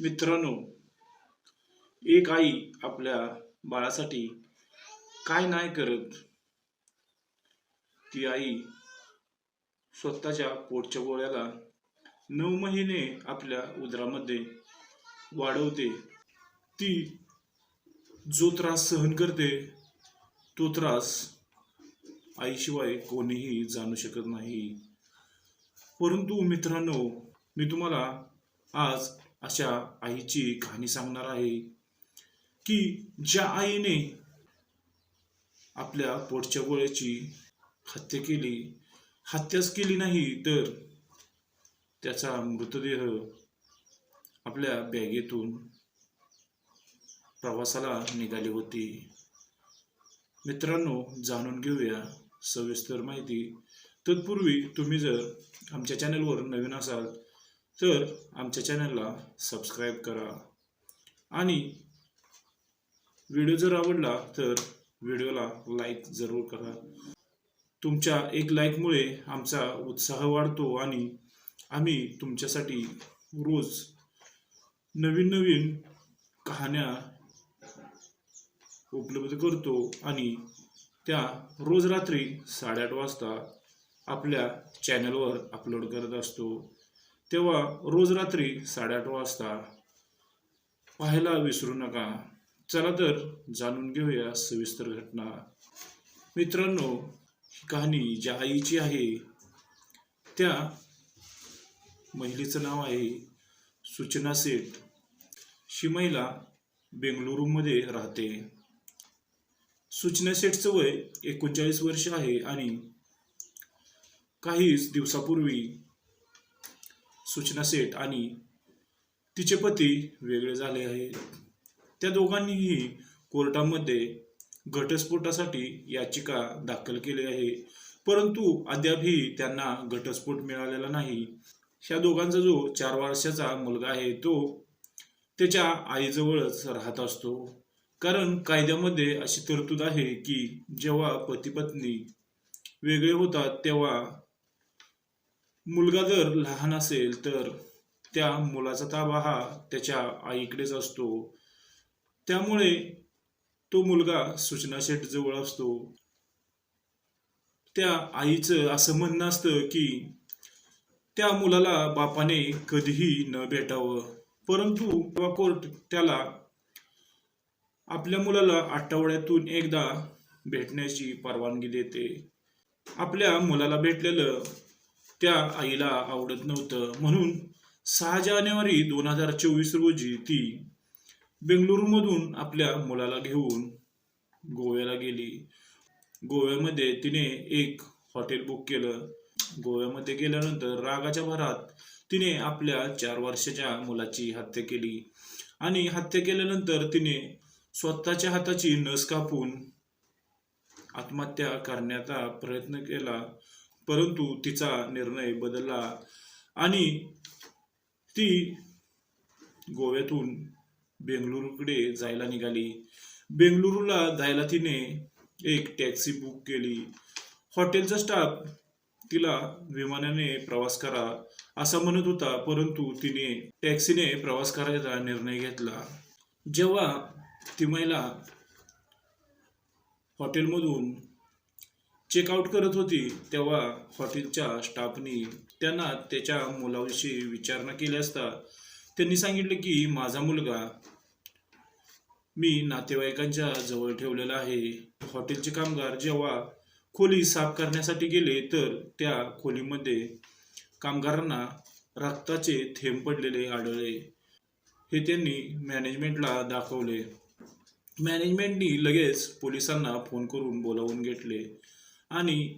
मित्रांनो एक आई आपल्या बाळासाठी काय नाही करत ती आई स्वतःच्या पोटच्या गोळ्याला नऊ महिने आपल्या उदरामध्ये वाढवते. ती जो त्रास सहन करते तो त्रास आईशिवाय कोणीही जाणू शकत नाही. परंतु मित्रांनो मी तुम्हाला आज अशा आईची कहाणी सांगणार आहे की ज्या आईने आपल्या पोटच्या गोळ्याची हत्या केली हत्याच केली नाही तर त्याचा मृतदेह आपल्या बॅगेतून प्रवासाला निघाली होती. मित्रांनो जाणून घेऊया सविस्तर माहिती. तत्पूर्वी तुम्ही जर आमच्या चॅनलवर नवीन असाल तर आमच्या चॅनलला सबस्क्राईब करा. आणि व्हिडिओ जर आवडला तर व्हिडिओला लाईक जरूर करा. तुमच्या एक लाईकमुळे आमचा उत्साह वाढतो आणि आम्ही तुमच्यासाठी रोज नवीन नवीन कहाण्या उपलब्ध करतो आणि त्या रोज रात्री साडेआठ वाजता आपल्या चॅनलवर अपलोड करत असतो. तेव्हा रोज रात्री साडेआठ वाजता पाहायला विसरू नका. चला तर जाणून घेऊया सविस्तर घटना. मित्रांनो ही कहाणी ज्या आईची आहे त्या महिलेचं नाव आहे सूचना सेठ. ही महिला बेंगलुरूमध्ये राहते. सूचना सेठचं वय एकोणचाळीस वर्ष आहे आणि काहीच दिवसापूर्वी सूचना सेठ आणि तिचे पती वेगळे झाले आहेत त्या दोघांनीही कोर्टामध्ये घटस्फोटासाठी याचिका दाखल केली आहे. परंतु अद्यापही त्यांना घटस्फोट मिळालेला नाही. ह्या दोघांचा जो चार वर्षाचा मुलगा आहे तो त्याच्या आईजवळच राहत असतो. कारण कायद्यामध्ये अशी तरतूद आहे की जेव्हा पती पत्नी वेगळे होतात तेव्हा मुलगा जर लहान असेल तर त्या मुलाचा ताबा हा त्याच्या आईकडेच असतो. त्यामुळे तो मुलगा सूचना शेठ जवळ असतो. त्या आईचं असं म्हणणं असतं की त्या मुलाला बापाने कधीही न भेटावं. परंतु तेव्हा कोर्ट त्याला आपल्या मुलाला आठवड्यातून एकदा भेटण्याची परवानगी देते. आपल्या मुलाला भेटलेलं त्या आईला आवडत नव्हतं. म्हणून सहा जानेवारी दोन हजार चोवीस रोजी ती बेंगलुरूमधून आपल्या मुलाला घेऊन गोव्याला गेली. गोव्यामध्ये तिने एक हॉटेल बुक केलं. गोव्यामध्ये गेल्यानंतर रागाच्या भरात तिने आपल्या चार वर्षाच्या मुलाची हत्या केली आणि हत्या केल्यानंतर तिने स्वतःच्या हाताची नस कापून आत्महत्या करण्याचा प्रयत्न केला. परंतु तिचा निर्णय बदलला आणि ती गोव्यातून बेंगलुरूकडे जायला निघाली. बेंगळुरूला जायला तिने एक टॅक्सी बुक केली. हॉटेलचा स्टाफ तिला विमानाने प्रवास करा असा म्हणत होता परंतु तिने टॅक्सीने प्रवास करायचा निर्णय घेतला. जेव्हा ती महिला हॉटेलमधून चेकआउट करत होती तेव्हा हॉटेलच्या स्टाफनी त्यांना त्याच्या मुलाविषयी विचारणा केली असता त्यांनी सांगितलं की माझा मुलगा मी नातेवाईकांच्या जवळ ठेवलेला आहे. हॉटेलचे कामगार जेव्हा खोली साफ करण्यासाठी गेले तर त्या खोलीमध्ये कामगारांना रक्ताचे थेंब पडलेले आढळले. हे त्यांनी मॅनेजमेंटला दाखवले. मॅनेजमेंटनी लगेच पोलिसांना फोन करून बोलावून घेतले. आणि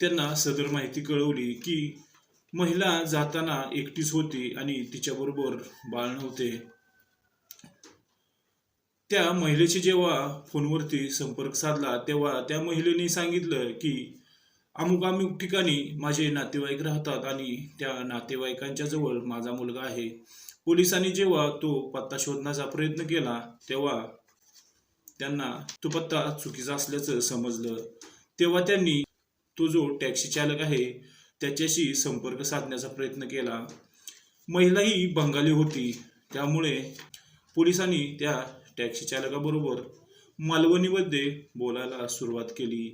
त्यांना सदर माहिती कळवली की महिला जाताना एकटीच होती आणि तिच्याबरोबर बाळ नव्हते. त्या महिलेशी जेव्हा फोनवरती संपर्क साधला तेव्हा त्या महिलेने सांगितलं की अमुक अमुक ठिकाणी माझे नातेवाईक राहतात आणि त्या नातेवाईकांच्या जवळ माझा मुलगा आहे. पोलिसांनी जेव्हा तो पत्ता शोधण्याचा प्रयत्न केला तेव्हा त्यांना तो पत्ता चुकीचा असल्याचं समजलं. तेव्हा त्यांनी तो जो टॅक्सी चालक आहे त्याच्याशी संपर्क साधण्याचा प्रयत्न केला. महिला ही बंगाली होती त्यामुळे पोलिसांनी त्या टॅक्सी चालकाबरोबर मालवणीमध्ये बोलायला सुरुवात केली.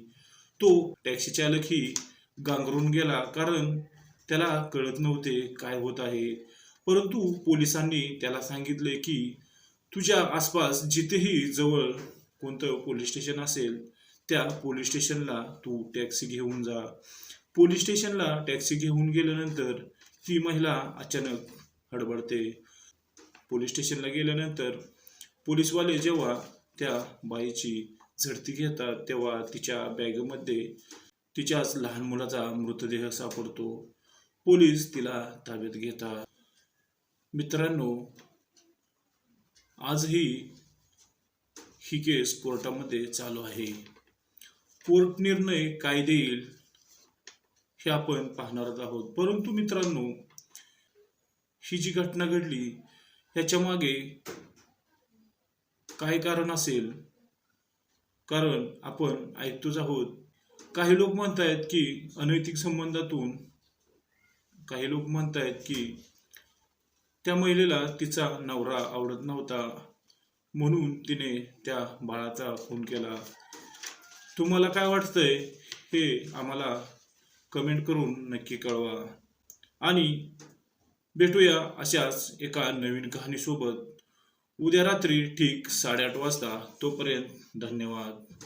तो टॅक्सी चालकही गांगरून गेला कारण त्याला कळत नव्हते काय होत आहे. परंतु पोलिसांनी त्याला सांगितले की तुझ्या आसपास जिथेही जवळ कोणतं पोलीस स्टेशन असेल त्या पोलीस स्टेशनला तू टॅक्सी घेऊन जा. पोलीस स्टेशनला टॅक्सी घेऊन गेल्यानंतर ती महिला अचानक हडबडते. पोलीस स्टेशनला गेल्यानंतर पोलीसवाले जेव्हा त्या बाईची झडती घेतात तेव्हा तिच्या बॅगमध्ये तिच्याच लहान मुलाचा मृतदेह सापडतो. पोलीस तिला ताब्यात घेतात. मित्रांनो आजही ही केस कोर्टामध्ये चालू आहे. कोर्ट निर्णय काय देईल हे आपण पाहणारच आहोत. परंतु मित्रांनो ही जी घटना घडली ह्याच्या मागे काय कारण असेल. कारण आपण ऐकतोच आहोत. काही लोक म्हणतायत की अनैतिक संबंधातून काही लोक म्हणतायत की त्या महिलेला तिचा नवरा आवडत नव्हता म्हणून तिने त्या बाळाचा खून केला. तुम्हाला काय वाटतंय हे आम्हाला कमेंट करून नक्की कळवा. आणि भेटूया अशाच एका नवीन कहाणीसोबत. उद्या रात्री ठीक साडेआठ वाजता तोपर्यंत धन्यवाद.